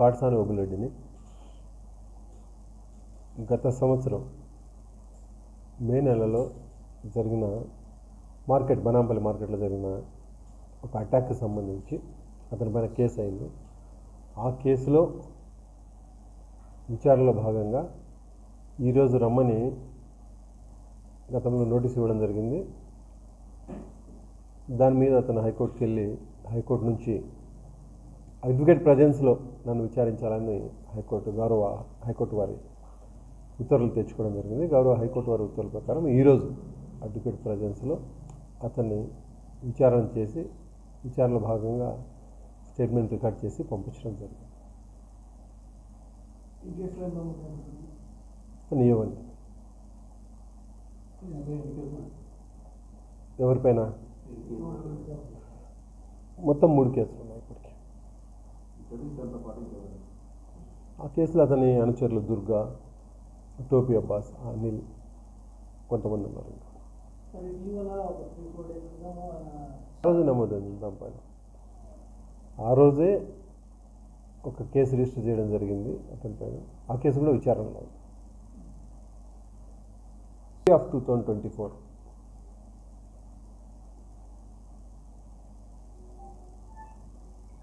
కాట్సాని ఓబులెడ్డిని గత సంవత్సరం మే నెలలో జరిగిన మార్కెట్ బనాంపల్లి మార్కెట్లో జరిగిన ఒక అటాక్కి సంబంధించి అతని పైన కేసు అయింది. ఆ కేసులో విచారణలో భాగంగా ఈరోజు రమ్మని గతంలో నోటీస్ ఇవ్వడం జరిగింది. దాని మీద అతను హైకోర్టుకి వెళ్ళి హైకోర్టు నుంచి అడ్వకేట్ ప్రజెన్స్లో నన్ను విచారించాలని హైకోర్టు గౌరవ హైకోర్టు వారి ఉత్తర్వులు తెచ్చుకోవడం జరిగింది. గౌరవ హైకోర్టు వారి ఉత్తర్వుల ప్రకారం ఈరోజు అడ్వకేట్ ప్రజెన్స్లో అతన్ని విచారణ చేసి విచారణలో భాగంగా స్టేట్మెంట్ రికార్డ్ చేసి పంపించడం జరిగింది. కేసులు ఎవరిపైన? మొత్తం మూడు కేసులు. ఆ కేసులో అతని అనుచరులు దుర్గా టోపీ అబ్బాస్ అనిల్ కొంతమంది ఉన్నారు ఆ రోజు నమోదైంది దానిపైన ఆ రోజే ఒక కేసు రిజిస్టర్ చేయడం జరిగింది అతని పైన. ఆ కేసు కూడా విచారణలో ఉంది. Of two thousand twenty four